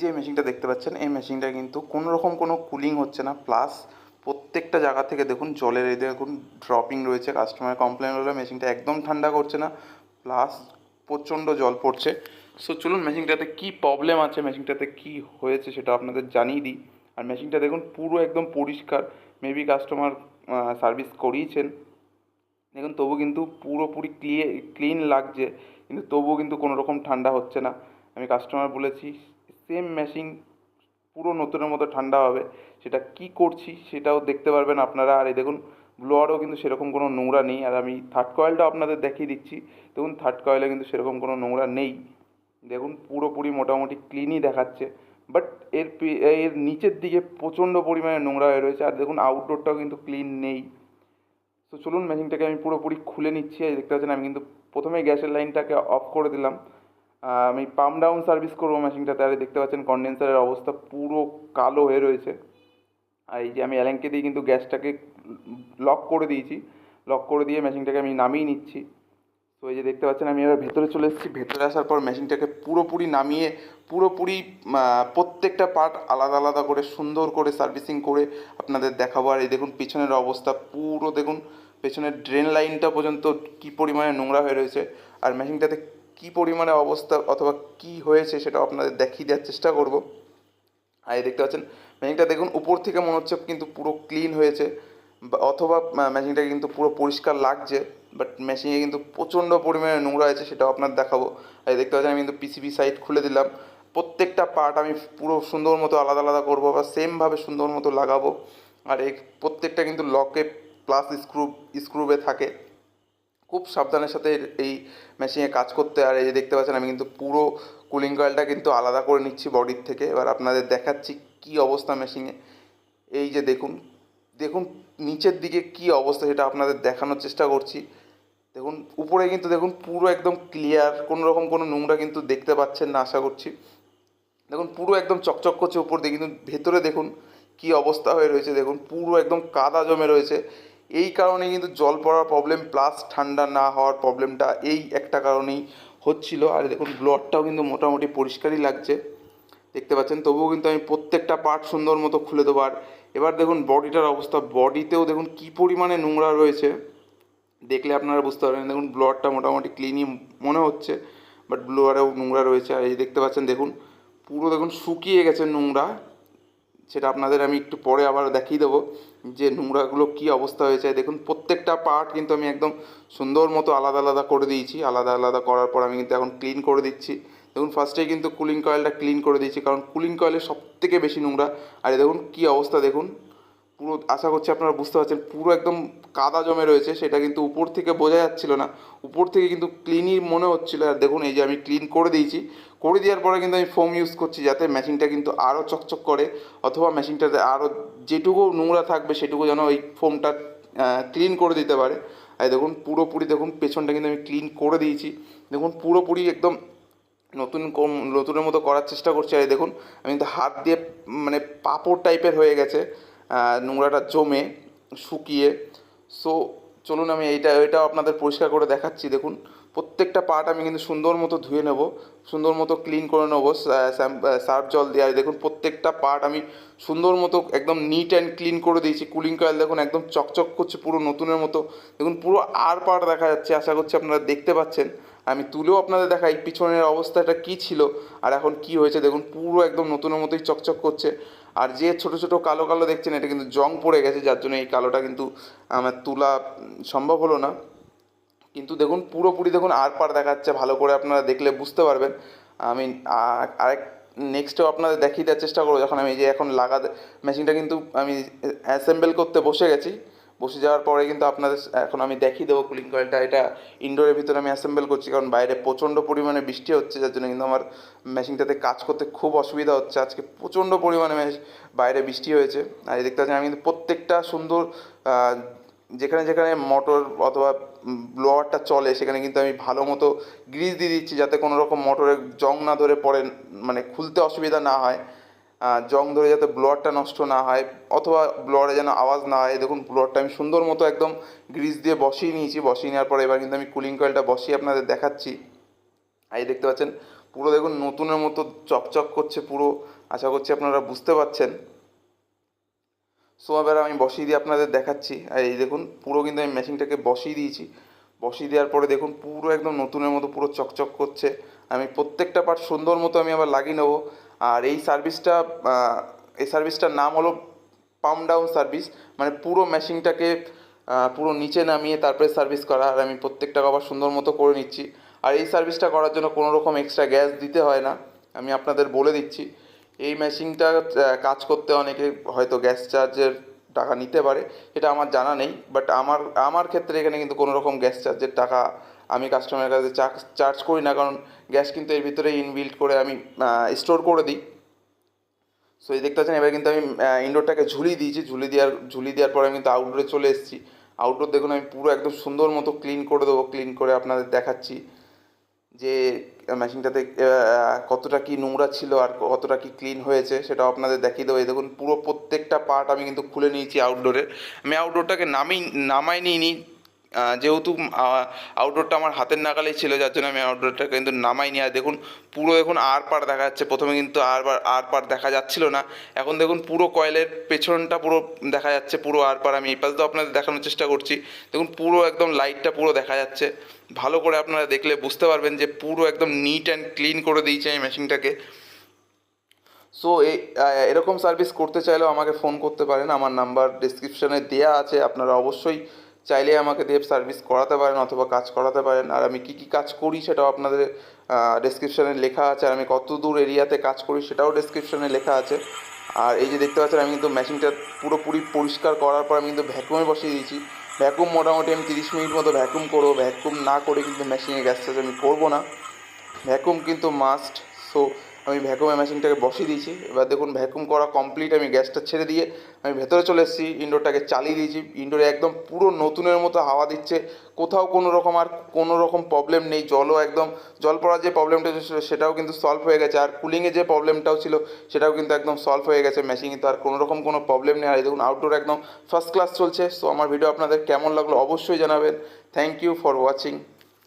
যে মেশিনটা দেখতে পাচ্ছেন, এই মেশিনটা কিন্তু কোনো রকম কোনো কুলিং হচ্ছে না। প্লাস প্রত্যেকটা জায়গা থেকে দেখুন, জলের এই দেখুন ড্রপিং রয়েছে কাস্টমার কমপ্লেন হলো মেশিনটা একদম ঠান্ডা করছে না। প্লাস প্রচণ্ড জল পড়ছে। সো চলুন মেশিনটাতে কী প্রবলেম আছে মেশিনটাতে কী হয়েছে সেটা আপনাদের জানিয়ে দিই। আর মেশিনটা দেখুন, পুরো একদম পরিষ্কার। মেবি কাস্টমার সার্ভিস করিয়েছেন। দেখুন, তবু কিন্তু পুরোপুরি ক্লিয়ে ক্লিন লাগছে। কিন্তু তবুও কিন্তু কোনো রকম ঠান্ডা হচ্ছে না। আমি কাস্টমার বলেছি সেম মেশিন পুরো নতুনের মতো ঠান্ডা হবে, সেটা কি করছি সেটাও দেখতে পারবেন আপনারা। আর এই দেখুন ব্লোয়ারও কিন্তু সেরকম কোনো নোংরা নেই। আর আমি থার্ড কয়েলটাও আপনাদের দেখিয়ে দিচ্ছি। দেখুন থার্ড কয়েলে কিন্তু সেরকম কোনো নোংরা নেই। দেখুন, পুরোপুরি মোটামুটি ক্লিনই দেখাচ্ছে। বাট এর এর নিচের দিকে প্রচণ্ড পরিমাণে নোংরা হয়ে রয়েছে। আর দেখুন আউটডোরটাও কিন্তু ক্লিন নেই। তো চলুন মেশিনটাকে আমি পুরোপুরি খুলে নিচ্ছি। দেখতে পাচ্ছেন, আমি কিন্তু প্রথমে গ্যাসের লাইনটাকে অফ করে দিলাম। আমি পাম্প ডাউন সার্ভিস করব মেশিনটাতে আর এই দেখতে পাচ্ছেন কন্ডেন্সারের অবস্থা পুরো কালো হয়ে রয়েছে। আর এই যে আমি অ্যালেঙ্কে দিয়ে কিন্তু গ্যাসটাকে লক করে দিয়েছি। লক করে দিয়ে মেশিনটাকে আমি নামিয়ে নিচ্ছি। তো এই যে দেখতে পাচ্ছেন, আমি এবার ভেতরে চলে এসেছি। ভেতরে আসার পর মেশিনটাকে পুরোপুরি নামিয়ে, পুরোপুরি প্রত্যেকটা পার্ট আলাদা আলাদা করে, সুন্দর করে সার্ভিসিং করে আপনাদের দেখাবো। আর এই দেখুন, পিছনের অবস্থা পুরো দেখুন, পেছনের ড্রেন লাইনটা পর্যন্ত কী পরিমাণে নোংরা হয়ে রয়েছে। আর মেশিনটাতে কী পরিমাণে অবস্থা অথবা কী হয়েছে সেটা আপনাদের দেখিয়ে দেওয়ার চেষ্টা করব। আর দেখতে পাচ্ছেন মেশিনটা দেখুন, উপর থেকে মনে হচ্ছে কিন্তু পুরো ক্লিন হয়েছে অথবা মেশিনটা কিন্তু পুরো পরিষ্কার লাগছে, বাট মেশিনে কিন্তু প্রচণ্ড পরিমাণে নোংরা আছে সেটাও আপনার দেখাবো। আর দেখতে পাচ্ছেন, আমি কিন্তু পিসিবি সাইড খুলে দিলাম, প্রত্যেকটা পার্ট আমি পুরো সুন্দর মতো আলাদা আলাদা করব বা সেমভাবে সুন্দর মতো লাগাবো, আর এই প্রত্যেকটা কিন্তু লকে প্লাস স্ক্রু স্ক্রুবে থাকে। খুব সাবধানের সাথে এই মেশিনে কাজ করতে আর এই যে দেখতে পাচ্ছেন আমি কিন্তু পুরো কুলিং কয়েলটা কিন্তু আলাদা করে নিচ্ছি বডির থেকে। এবার আপনাদের দেখাচ্ছি কি অবস্থা মেশিনে এই যে দেখুন দেখুন নিচের দিকে কি অবস্থা সেটা আপনাদের দেখানোর চেষ্টা করছি। দেখুন, উপরে কিন্তু দেখুন পুরো একদম ক্লিয়ার কোনো রকম কোনো নোংরা কিন্তু দেখতে পাচ্ছেন না আশা করছি। দেখুন, পুরো একদম চকচক করছে উপর দিয়ে, কিন্তু ভেতরে দেখুন কি অবস্থা হয়ে রয়েছে। দেখুন, পুরো একদম কাদা জমে রয়েছে। এই কারণে কিন্তু জল পড়ার প্রবলেম প্লাস ঠান্ডা না হওয়ার প্রবলেমটা এই একটা কারণেই হচ্ছিল। আর দেখুন ব্লডটাও কিন্তু মোটামুটি পরিষ্কারই লাগছে। দেখতে পাচ্ছেন, তবুও কিন্তু আমি প্রত্যেকটা পার্ট সুন্দর মতো খুলে দেবো। আর এবার দেখুন, বডিটার অবস্থা। বডিতেও দেখুন কী পরিমাণে নোংরা রয়েছে। দেখলে আপনারা বুঝতে পারবেন, দেখুন ব্লোয়ারটা মোটামুটি ক্লিনই মনে হচ্ছে বাট ব্লোয়ারেও নোংরা রয়েছে। আর এই দেখতে পাচ্ছেন, দেখুন, পুরো দেখুন শুকিয়ে গেছে নোংরা। সেটা আপনাদের আমি একটু পরে আবার দেখিয়ে দেবো যে নোংরাগুলো কি অবস্থা হয়েছে। দেখুন, প্রত্যেকটা পার্ট কিন্তু আমি একদম সুন্দর মতো আলাদা আলাদা করে দিয়েছি। আলাদা আলাদা করার পর আমি কিন্তু এখন ক্লিন করে দিচ্ছি। দেখুন ফার্স্টেই কিন্তু কুলিং কয়েলটা ক্লিন করে দিয়েছি, কারণ কুলিং কয়েলের সব থেকে বেশি নোংরা। আর দেখুন, কী অবস্থা দেখুন। পুরো, আশা করছি আপনারা বুঝতে পারছেন, পুরো একদম কাদা জমে রয়েছে, সেটা কিন্তু উপর থেকে বোঝা যাচ্ছিল না। উপর থেকে কিন্তু ক্লিনই মনে হচ্ছিল, আর দেখুন এই যে আমি ক্লিন করে দিয়েছি। করে দেওয়ার পরে কিন্তু আমি ফোম ইউজ করছি, যাতে মেশিনটা কিন্তু আরও চকচক করে, অথবা মেশিনটাতে আরও যেটুকু নোংরা থাকবে, সেটুকু যেন ওই ফোমটা ক্লিন করে দিতে পারে। আর দেখুন, পুরোপুরি দেখুন, পেছনটা কিন্তু আমি ক্লিন করে দিয়েছি। দেখুন, পুরোপুরি একদম নতুন কম, নতুনের মতো করার চেষ্টা করছি। আর দেখুন, আমি কিন্তু হাত দিয়ে মানে পাপড় টাইপের হয়ে গেছে। নোংরাটা জমে, শুকিয়ে। সো চলুন আমি এইটা, এটাও আপনাদের পরিষ্কার করে দেখাচ্ছি। দেখুন, প্রত্যেকটা পার্ট আমি কিন্তু সুন্দর মতো ধুয়ে নেব, সুন্দর মতো ক্লিন করে নেব সার্ফ জল দিয়ে। দেখুন, প্রত্যেকটা পার্ট আমি সুন্দর মতো একদম নিট অ্যান্ড ক্লিন করে দিয়েছি। কুলিং কয়েল দেখুন, একদম চকচক করছে পুরো নতুনের মতো। দেখুন, পুরো আর পার্ট দেখা যাচ্ছে, আশা করছি আপনারা দেখতে পাচ্ছেন। আমি তুলেও আপনাদের দেখাই, পিছনের অবস্থাটা কী ছিল, আর এখন কি হয়েছে। দেখুন, পুরো একদম নতুনের মতোই চকচক করছে। আর যে ছোট ছোট কালো কালো দেখছেন, এটা কিন্তু জং পড়ে গেছে, যার জন্য এই কালোটা কিন্তু আমার তোলা সম্ভব হলো না। কিন্তু দেখুন, পুরোপুরি দেখুন, আর পার দেখাচ্ছে, ভালো করে আপনারা দেখলে বুঝতে পারবেন। আমি আরেক, নেক্সটেও আপনাদের দেখিয়ে দেওয়ার চেষ্টা করব। যখন আমি যে এখন লাগা, মেশিনটা কিন্তু আমি অ্যাসেম্বল করতে বসে গেছি। বসে যাওয়ার পরে কিন্তু আপনাদের এখন আমি দেখিয়ে দেবো কুলিং কয়েলটা এটা ইনডোরের ভিতরে আমি অ্যাসেম্বল করছি, কারণ বাইরে প্রচণ্ড পরিমাণে বৃষ্টি হচ্ছে, যার জন্য কিন্তু আমার মেশিনটাতে কাজ করতে খুব অসুবিধা হচ্ছে। আজকে প্রচণ্ড পরিমাণে বাইরে বৃষ্টি হয়েছে। আর এই দেখতে পাচ্ছেন, আমি কিন্তু প্রত্যেকটা সুন্দর যেখানে যেখানে মোটর অথবা ব্লোয়ারটা চলে, সেখানে কিন্তু আমি ভালো মতো গ্রিজ দিয়ে দিচ্ছি, যাতে কোনো রকম মোটরের জং না ধরে পড়ে মানে খুলতে অসুবিধা না হয়। জং ধরে যাতে ব্লোয়ারটা নষ্ট না হয়, অথবা ব্লোয়ারে যেন আওয়াজ না হয়, দেখুন ব্লোয়ারটা আমি সুন্দর মতো একদম গ্রিজ দিয়ে বসিয়ে নিয়েছি, বসিয়ে নেওয়ার পরে এবার কিন্তু আমি কুলিং কয়েলটা বসিয়ে আপনাদের দেখাচ্ছি। এই দেখতে পাচ্ছেন, পুরো দেখুন নতুনের মতো চকচক করছে পুরো, আশা করছি আপনারা বুঝতে পারছেন। সো এবার আমি বসিয়ে দিয়ে আপনাদের দেখাচ্ছি। আর এই দেখুন, পুরো কিন্তু আমি মেশিনটাকে বসিয়ে দিয়েছি। বসিয়ে দেওয়ার পরে দেখুন, পুরো একদম নতুনের মতো পুরো চকচক করছে। আমি প্রত্যেকটা পার্ট সুন্দর মতো আমি আবার লাগিয়ে নেব। আর এই সার্ভিসটা এই সার্ভিসটার নাম হলো পাম্প ডাউন সার্ভিস মানে পুরো মেশিনটাকে পুরো নিচে নামিয়ে তারপরে সার্ভিস করা। আর আমি প্রত্যেকটা আবার সুন্দর মতো করে নিচ্ছি। আর এই সার্ভিসটা করার জন্য কোনো রকম এক্সট্রা গ্যাস দিতে হয় না। আমি আপনাদের বলে দিচ্ছি, এই মেশিনটা কাজ করতে অনেকে হয়তো গ্যাস চার্জের টাকা নিতে পারে, এটা আমার জানা নেই। বাট আমার আমার ক্ষেত্রে এখানে কিন্তু কোনো রকম গ্যাস চার্জের টাকা আমি কাস্টমারের কাছে চার্জ করি না, কারণ গ্যাস কিন্তু এর ভিতরে ইনবিল্ট করে আমি স্টোর করে দিই। সো এই দেখতে পাচ্ছেন, এবার কিন্তু আমি ইনডোরটাকে ঝুলিয়ে দিয়েছি। ঝুলি দেওয়ার ঝুলি দেওয়ার পরে আমি কিন্তু আউটডোরে চলে এসেছি। আউটডোর দেখুন, আমি পুরো একদম সুন্দর মতো ক্লিন করে দেবো ক্লিন করে আপনাদের দেখাচ্ছি যে মেশিনটাতে কতটা কি নোংরা ছিল আর কতটা কি ক্লিন হয়েছে, সেটাও আপনাদের দেখিয়ে দেবো। এই দেখুন, পুরো প্রত্যেকটা পার্ট আমি কিন্তু খুলে নিয়েছি আউটডোরের আমি আউটডোরটাকে নামি নামাই নিইনি। যেহেতু আউটডোরটা আমার হাতের নাগালেই ছিল, যার জন্য আমি আউটডোরটা কিন্তু নামাইনি আর দেখুন, পুরো দেখুন আর পার দেখা যাচ্ছে। প্রথমে কিন্তু আর পার আর পার দেখা যাচ্ছিল না। এখন দেখুন, পুরো কয়েলের পেছনটা পুরো দেখা যাচ্ছে, পুরো আর পার আমি এই পাশ তো আপনাদের দেখানোর চেষ্টা করছি। দেখুন, পুরো একদম লাইটটা পুরো দেখা যাচ্ছে। ভালো করে আপনারা দেখলে বুঝতে পারবেন যে পুরো একদম নিট অ্যান্ড ক্লিন করে দিয়েছে এই মেশিনটাকে সো এই এরকম সার্ভিস করতে চাইলেও আমাকে ফোন করতে পারেন। আমার নাম্বার ডিসক্রিপশানে দেওয়া আছে। আপনারা অবশ্যই চাইলে আমাকে দিয়ে সার্ভিস করাতে পারেন অথবা কাজ করাতে পারেন। আর আমি কী কী কাজ করি সেটাও আপনাদের ডেসক্রিপশানে লেখা আছে। আর আমি কত দূর এরিয়াতে কাজ করি সেটাও ডেসক্রিপশানে লেখা আছে। আর এই যে দেখতে পাচ্ছেন, আমি কিন্তু মেশিনটা পুরোপুরি পরিষ্কার করার পর আমি কিন্তু ভ্যাকুমে বসিয়ে দিয়েছি। ভ্যাকুম মোটামুটি আমি তিরিশ মিনিট মতো ভ্যাকুম করব। ভ্যাকুম না করে কিন্তু মেশিনে গ্যাস চার্জ আমি করব না। ভ্যাকুম কিন্তু মাস্ট সো আমি ভ্যাকুমে মেশিনটাকে বসিয়ে দিয়েছি। এবার দেখুন ভ্যাকুম করা কমপ্লিট আমি গ্যাসটা ছেড়ে দিয়ে আমি ভেতরে চলে এসেছি, ইনডোরটাকে চালিয়ে দিয়েছি। ইনডোরে একদম পুরো নতুনের মতো হাওয়া দিচ্ছে। কোথাও কোনো রকম আর কোনো রকম প্রবলেম নেই, জলও একদম, জল পড়ার যে প্রবলেমটা ছিল সেটাও কিন্তু সলভ হয়ে গেছে। আর কুলিংয়ে যে প্রবলেমটাও ছিল সেটাও কিন্তু একদম সলভ হয়ে গেছে মেশিনে তো আর কোনো রকম কোনো প্রবলেম নেই। আর দেখুন আউটডোর একদম ফার্স্ট ক্লাস চলছে। সো আমার ভিডিও আপনাদের কেমন লাগল অবশ্যই জানাবেন। Thank you for watching